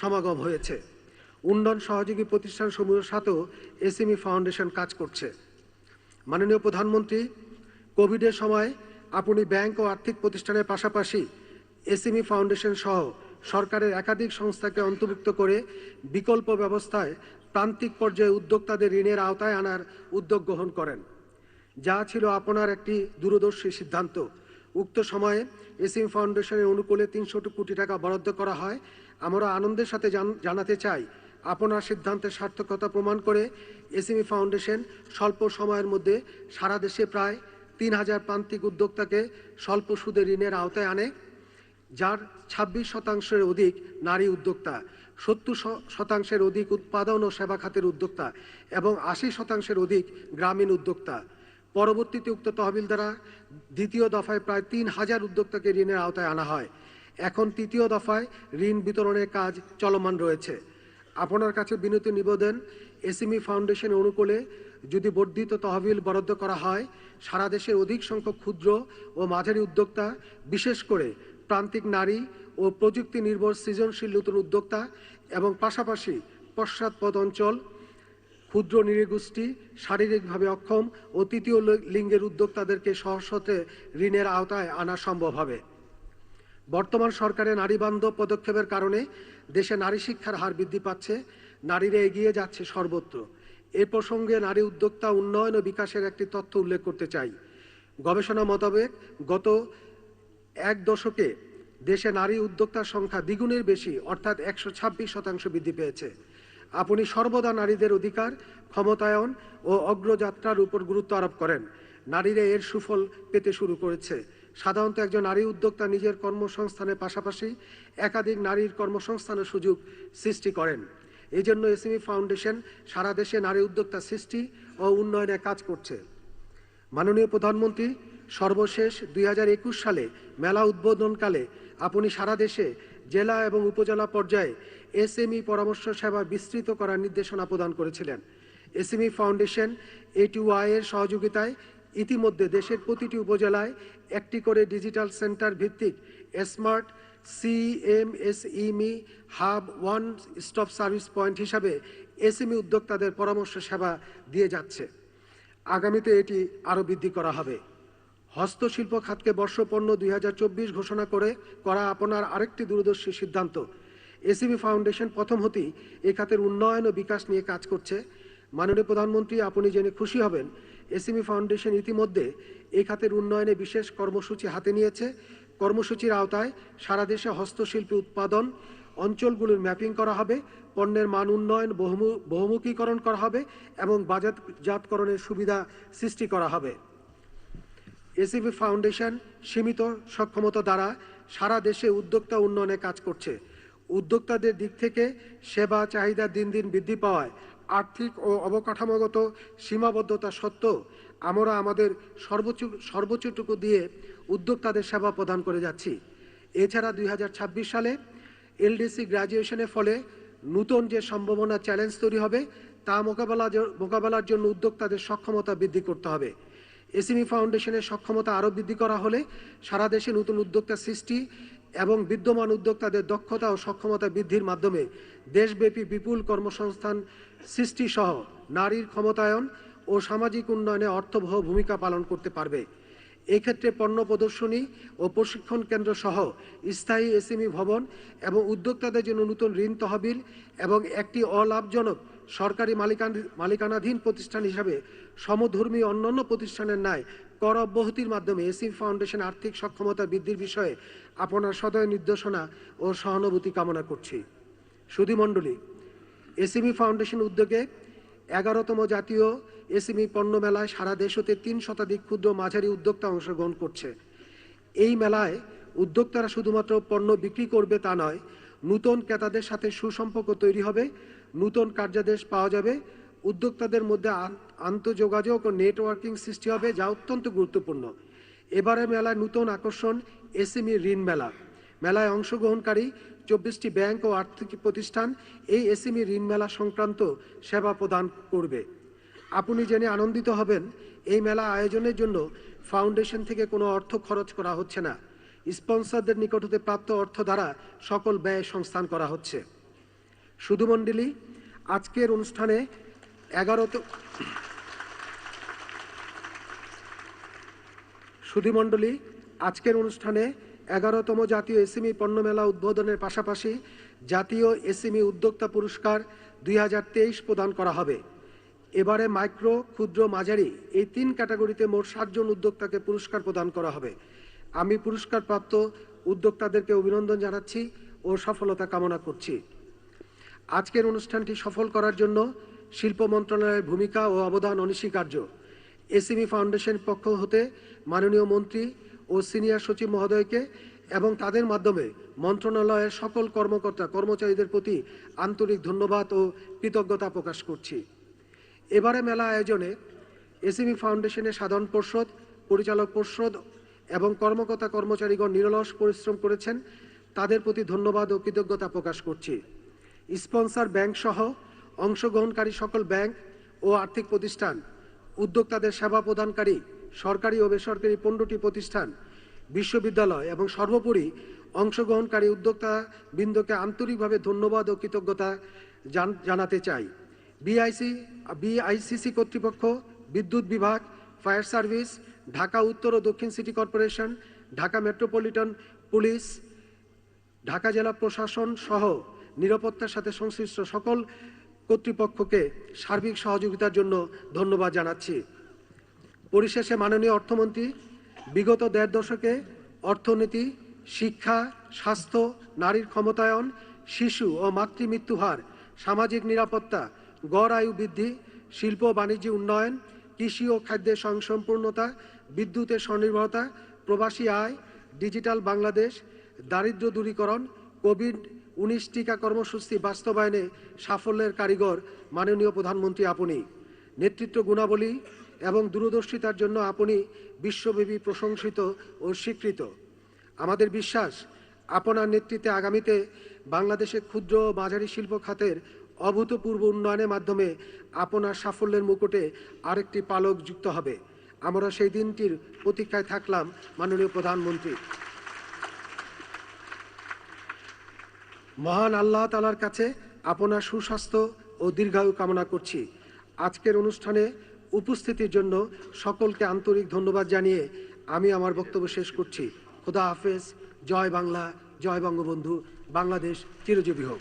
সমাগম হয়েছে। উন্নয়ন সহযোগী প্রতিষ্ঠানসমূহের সাথেও এসএমই ফাউন্ডেশন কাজ করছে। মাননীয় প্রধানমন্ত্রী, কোভিডের সময় আপনি ব্যাংক ও আর্থিক প্রতিষ্ঠানের পাশাপাশি এসএমই ফাউন্ডেশন সহ সরকারের একাধিক সংস্থাকে অন্তর্ভুক্ত করে বিকল্প ব্যবস্থায় প্রান্তিক পর্যায়ে উদ্যোক্তাদের ঋণের আওতায় আনার উদ্যোগ গ্রহণ করেন। যা ছিল আপনার একটি দূরদর্শী সিদ্ধান্ত। উক্ত সময়ে এসিম ফাউন্ডেশনের অনুকূলে তিনশো কোটি টাকা বরাদ্দ করা হয়। আমরা আনন্দের সাথে জান- জানাতে চাই। আপনার সিদ্ধান্তের সার্থকতা প্রমাণ করে এসিমি ফাউন্ডেশন স্বল্প সময়ের মধ্যে সারা দেশে প্রায় তিন হাজার প্রান্তিক উদ্যোক্তাকে স্বল্প সুদে ঋণের আওতায় আনে, যার ছাব্বিশ শতাংশের অধিক নারী উদ্যোক্তা, সত্তর শতাংশের অধিক উৎপাদন ও সেবা খাতের উদ্যোক্তা এবং আশি শতাংশের অধিক গ্রামীণ উদ্যোক্তা। পরবর্তীতে উক্ত তহবিল দ্বারা দ্বিতীয় দফায় প্রায় তিন হাজার উদ্যোক্তাকে ঋণের আওতায় আনা হয়। এখন তৃতীয় দফায় ঋণ বিতরণের কাজ চলমান রয়েছে। আপনার কাছে বিনতি নিবেদন, এসএমই ফাউন্ডেশন অনুকূলে যদি বর্ধিত তহবিল বরাদ্দ করা হয়, সারা দেশের অধিক সংখ্যক ক্ষুদ্র ও মাঝারি উদ্যোক্তা, বিশেষ করে প্রান্তিক নারী ও প্রযুক্তি নির্ভর সৃজনশীল নতুন উদ্যোক্তা এবং পাশাপাশি পশ্চাৎপদ অঞ্চল, ক্ষুদ্র নৃগোষ্ঠী শারীরিকভাবে অক্ষম ও তৃতীয় লিঙ্গের উদ্যোক্তাদেরকে সহসতে ঋণের আওতায় আনা সম্ভব হবে। বর্তমান সরকারের নারীবান্ধব পদক্ষেপের কারণে দেশে নারী শিক্ষার হার বৃদ্ধি পাচ্ছে, নারীরা এগিয়ে যাচ্ছে সর্বত্র। এ প্রসঙ্গে নারী উদ্যোক্তা উন্নয়ন ও বিকাশের একটি তথ্য উল্লেখ করতে চাই। গবেষণা মোতাবেক গত এক দশকে দেশে নারী উদ্যোক্তার সংখ্যা দ্বিগুণের বেশি, অর্থাৎ একশো ছাব্বিশ শতাংশ বৃদ্ধি পেয়েছে। আপনি সর্বদা নারীদের অধিকার, ক্ষমতায়ন ও অগ্রযাত্রার উপর গুরুত্ব আরোপ করেন। নারীরা এর সুফল পেতে শুরু করেছে। সাধারণত একজন নারী উদ্যোক্তা নিজের কর্মসংস্থানের পাশাপাশি একাধিক নারীর কর্মসংস্থানের সুযোগ সৃষ্টি করেন। এই জন্য এসএমই ফাউন্ডেশন সারা দেশে নারী উদ্যোক্তা সৃষ্টি ও উন্নয়নে কাজ করছে। মাননীয় প্রধানমন্ত্রী, সর্বশেষ দুই হাজার একুশ সালে মেলা উদ্বোধনকালে আপনি সারা দেশে জেলা এবং উপজেলা পর্যায়ে এসএমই পরামর্শ সেবা বিস্তৃত করার নির্দেশনা প্রদান করেছিলেন। এসএমই ফাউন্ডেশন এটিওয়াই এর সহযোগিতায় ইতিমধ্যে দেশের প্রতিটি উপজেলায় একটি করে ডিজিটাল সেন্টার ভিত্তিক smart সিএমএসইমি hub one stop service point হিসাবে এসএমই উদ্যোক্তাদের পরামর্শ সেবা দিয়ে যাচ্ছে। আগামীতে এটি আরও বৃদ্ধি করা হবে। হস্তশিল্প খাতকে বর্ষপণ্য দুই হাজার চব্বিশ ঘোষণা করে করা আপনার আরেকটি দূরদর্শী সিদ্ধান্ত। এসিবি ফাউন্ডেশন প্রথম হতেই এ খাতের উন্নয়ন ও বিকাশ নিয়ে কাজ করছে। মাননীয় প্রধানমন্ত্রী, আপনি জেনে খুশি হবেন এসিবি ফাউন্ডেশন ইতিমধ্যে এই খাতের উন্নয়নে বিশেষ কর্মসূচি হাতে নিয়েছে। কর্মসূচির আওতায় সারা দেশে হস্তশিল্পী উৎপাদন, অঞ্চলগুলোর ম্যাপিং করা হবে, পণ্যের মান উন্নয়ন, বহুমু- বহুমুখীকরণ করা হবে এবং বাজারজাতকরণের সুবিধা সৃষ্টি করা হবে। এসিবি ফাউন্ডেশন সীমিত সক্ষমতা দ্বারা সারা দেশে উদ্যোক্তা উন্নয়নে কাজ করছে। উদ্যোক্তাদের দিক থেকে সেবা চাহিদা দিন দিন বৃদ্ধি পাওয়ায় আর্থিক ও অবকাঠামোগত সীমাবদ্ধতা সত্ত্বেও আমরা আমাদের সর্বোচ্চ, সর্বোচ্চটুকু দিয়ে উদ্যোক্তাদের সেবা প্রদান করে যাচ্ছি। এছাড়া দুই হাজার ছাব্বিশ সালে এলডিসি গ্র্যাজুয়েশনের ফলে নতুন যে সম্ভাবনা চ্যালেঞ্জ তৈরি হবে, তা মোকাবেলা মোকাবেলার জন্য উদ্যোক্তাদের সক্ষমতা বৃদ্ধি করতে হবে। এসএমই ফাউন্ডেশনের সক্ষমতা আরও বৃদ্ধি করা হলে সারা দেশে নতুন উদ্যোক্তা সৃষ্টি এবং বিদ্যমান উদ্যোক্তাদের দক্ষতা ও সক্ষমতা বৃদ্ধির মাধ্যমে দেশব্যাপী বিপুল কর্মসংস্থান সৃষ্টি সহ নারীর ক্ষমতায়ন ও সামাজিক উন্নয়নে অর্থবহ ভূমিকা পালন করতে পারবে। এক্ষেত্রে পণ্য প্রদর্শনী ও প্রশিক্ষণ কেন্দ্র সহ স্থায়ী এসএমই ভবন এবং উদ্যোক্তাদের জন্য নতুন ঋণ তহবিল এবং একটি অলাভজনক সরকারি মালিকান, মালিকানাধীন প্রতিষ্ঠান হিসাবে সমধর্মী অন্যান্য প্রতিষ্ঠানের ন্যায় কর অব্যাহতির মাধ্যমে এসি ফাউন্ডেশন আর্থিক সক্ষমতা বৃদ্ধির বিষয়ে আপনার সদয় নির্দেশনা ও সহানুভূতি কামনা করছি। সুধীমণ্ডলী এসিবি ফাউন্ডেশন উদ্যোগে এগারোতম জাতীয় এসিমি পণ্য মেলায় সারা দেশ হতে তিন শতাধিক ক্ষুদ্র মাঝারি উদ্যোক্তা অংশগ্রহণ করছে। এই মেলায় উদ্যোক্তারা শুধুমাত্র পণ্য বিক্রি করবে তা নয়, নূতন ক্রেতাদের সাথে সুসম্পর্ক তৈরি হবে, নূতন কার্যাদেশ পাওয়া যাবে, উদ্যোক্তাদের মধ্যে আন্তঃযোগাযোগ ও নেটওয়ার্কিং সৃষ্টি হবে, যা অত্যন্ত গুরুত্বপূর্ণ। এবারে মেলায় নতুন আকর্ষণ, এসএমই ঋণ মেলা। মেলায় অংশগ্রহণকারী চব্বিশটি ব্যাংক ও আর্থিক প্রতিষ্ঠান এই এসএমই ঋণ মেলা সংক্রান্ত সেবা প্রদান করবে। আপনি জেনে আনন্দিত হবেন, এই মেলা আয়োজনের জন্য ফাউন্ডেশন থেকে কোনো অর্থ খরচ করা হচ্ছে না। স্পন্সরদের নিকট হতে প্রাপ্ত অর্থ দ্বারা সকল ব্যয় সংস্থান করা হচ্ছে। সুধুমণ্ডলী আজকের অনুষ্ঠানে এগারোত সুধীমণ্ডলী, আজকের অনুষ্ঠানে এগারোতম জাতীয় এসএমই পণ্য মেলা উদ্বোধনের পাশাপাশি জাতীয় এসএমই উদ্যোক্তা পুরস্কার দুই হাজার তেইশ প্রদান করা হবে। এবারে মাইক্রো, ক্ষুদ্র, মাঝারি এই তিন ক্যাটাগরিতে মোট ষাটজন উদ্যোক্তাকে পুরস্কার প্রদান করা হবে। আমি পুরস্কারপ্রাপ্ত উদ্যোক্তাদেরকে অভিনন্দন জানাচ্ছি ও সফলতা কামনা করছি। আজকের অনুষ্ঠানটি সফল করার জন্য শিল্প মন্ত্রণালয়ের ভূমিকা ও অবদান অনস্বীকার্য। এসএমই ফাউন্ডেশন পক্ষ হতে মাননীয় মন্ত্রী ও সিনিয়র সচিব মহোদয়কে এবং তাদের মাধ্যমে মন্ত্রণালয়ের সকল কর্মকর্তা, কর্মচারীদের প্রতি আন্তরিক ধন্যবাদ ও কৃতজ্ঞতা প্রকাশ করছি। এবারে মেলা আয়োজনে এসএমই ফাউন্ডেশনের সাধারণ পর্ষদ, পরিচালক পর্ষদ এবং কর্মকর্তা কর্মচারীগণ নিরলস পরিশ্রম করেছেন, তাদের প্রতি ধন্যবাদ ও কৃতজ্ঞতা প্রকাশ করছি। স্পন্সর ব্যাংক সহ অংশগ্রহণকারী সকল ব্যাংক ও আর্থিক প্রতিষ্ঠান উদ্যোক্তাদের সেবা প্রদানকারী, সরকারি ও বেসরকারি পনেরোটি প্রতিষ্ঠান, বিশ্ববিদ্যালয় এবং সর্বোপরি অংশগ্রহণকারী উদ্যোক্তা বৃন্দকে আন্তরিকভাবে ধন্যবাদ ও কৃতজ্ঞতা জানাতে চাই। বিআইসি বিআইসিসি কর্তৃপক্ষ, বিদ্যুৎ বিভাগ, ফায়ার সার্ভিস, ঢাকা উত্তর ও দক্ষিণ city corporation, Dhaka metropolitan police, Dhaka জেলা প্রশাসন সহ নিরাপত্তার সাথে সংশ্লিষ্ট সকল কর্তৃপক্ষকে সার্বিক সহযোগিতার জন্য ধন্যবাদ জানাচ্ছি। পরিশেষে মাননীয় অর্থমন্ত্রী, বিগত দেড় দশকে অর্থনীতি, শিক্ষা, স্বাস্থ্য, নারীর ক্ষমতায়ন, শিশু ও মাতৃমৃত্যু হার সামাজিক নিরাপত্তা, গড় আয়ু বৃদ্ধি, শিল্প বাণিজ্য উন্নয়ন, কৃষি ও খাদ্যের স্বয়ংসম্পূর্ণতা বিদ্যুতের স্বনির্ভরতা, প্রবাসী আয়, ডিজিটাল বাংলাদেশ দারিদ্র দূরীকরণ, কোভিড উনিশ টিকা কর্মসূচি বাস্তবায়নে সাফল্যের কারিগর মাননীয় প্রধানমন্ত্রী আপনি। নেতৃত্ব গুণাবলী এবং দূরদর্শিতার জন্য আপনি বিশ্বব্যাপী প্রশংসিত ও স্বীকৃত। আমাদের বিশ্বাস, আপনার নেতৃত্বে আগামীতে বাংলাদেশের ক্ষুদ্র ও মাঝারি শিল্প খাতের অভূতপূর্ব উন্নয়নের মাধ্যমে আপনার সাফল্যের মুকুটে আরেকটি পালক যুক্ত হবে। আমরা সেই দিনটির প্রতীক্ষায় থাকলাম মাননীয় প্রধানমন্ত্রী। মহান আল্লাহ তালার কাছে আপনার সুস্বাস্থ্য ও দীর্ঘায়ু কামনা করছি। আজকের অনুষ্ঠানে উপস্থিতির জন্য সকলকে আন্তরিক ধন্যবাদ জানিয়ে আমি আমার বক্তব্য শেষ করছি। খোদা হাফেজ। জয় বাংলা। জয় বঙ্গবন্ধু। বাংলাদেশ চিরজীবী হোক।